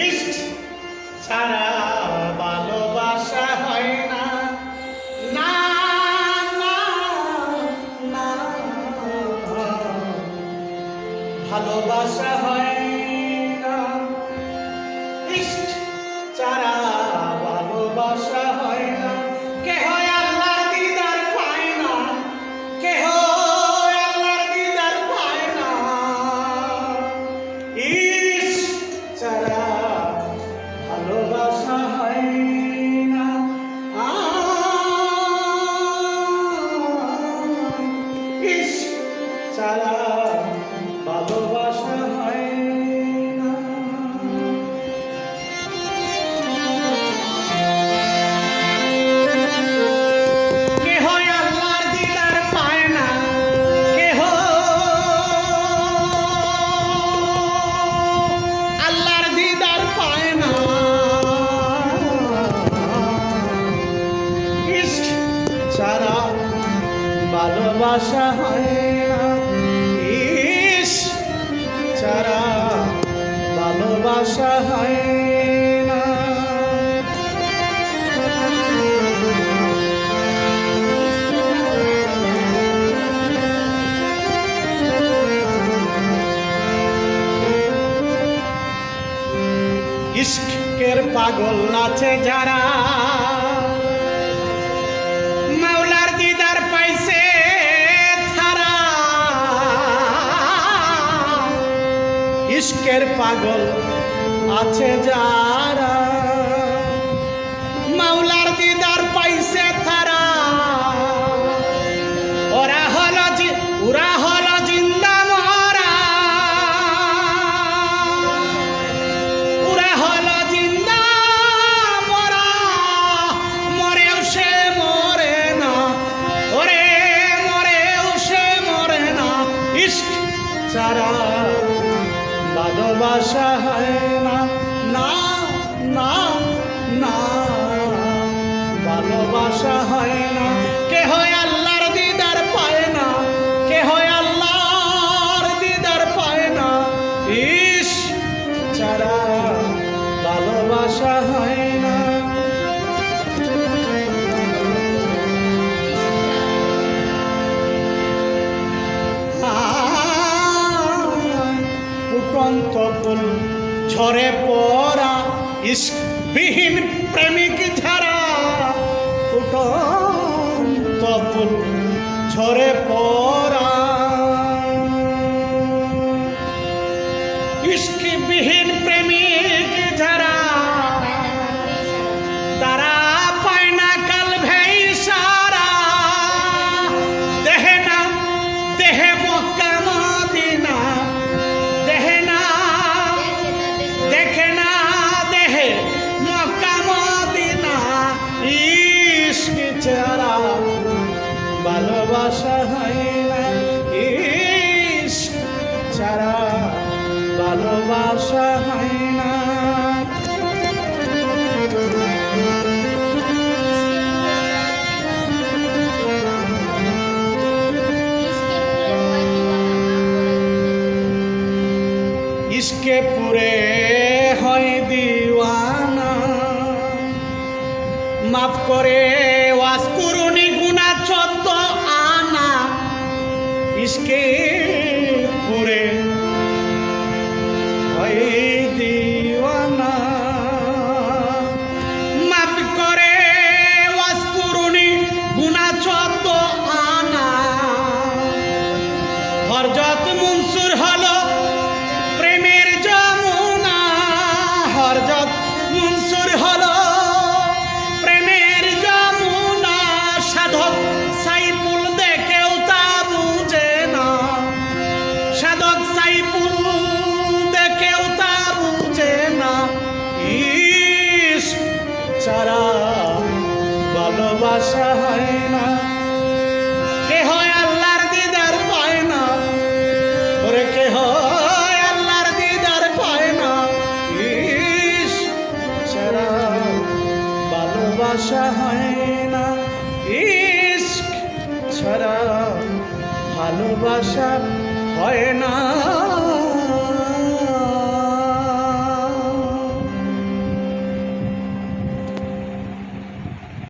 ইষ্ট ছাড়া ভালোবাসা হয় না না। ভালোবাসা হয় ছাড়া ভালোবাসা হয় না। কেহ আল্লাহর দিদার পায় না কেহ ভালোবাসা হয় না। ইশক ছাড়া ভালোবাসা হয় না। ইস্কের পাগল নাচে যারা ইস্কের পাগল আছে যারা। মাওলার দিদার পাইছে তারা। ওরা হলো জি- ওরা হলো ভালোবাসা হয় না না না না। ভালোবাসা হয় না কে হয় আল্লাহর দিদার পায় না কে হয় আল্লাহর দিদার পায় না। ইস ছাড়া ভালোবাসা হয় না ফুটন্ত ফুল ঝরে পড়া ইস্কবিহীন প্রেমিক ধারা। ফুটন্ত ফুল ঝরে পড়া ভালোবাসা হয় না। ইস্ক ছাড়া ভালোবাসা হয় না। ইসকে পুরে হয় দিওয়ানা। মাফ করে ওয়াজ করুনি চোদ্দ আনা। ইসকে পুরে। হয় চাই পুরুতে কেউ তা বুঝে না। ইস ছাড়া ভালোবাসা হয় না কে হয় আল্লাহর দিদার পায় না। ওরে কে হয় আল্লাহর দিদার পায় না। ইস ছাড়া ভালোবাসা হয় না। ইস ছাড়া ভালোবাসা হয় না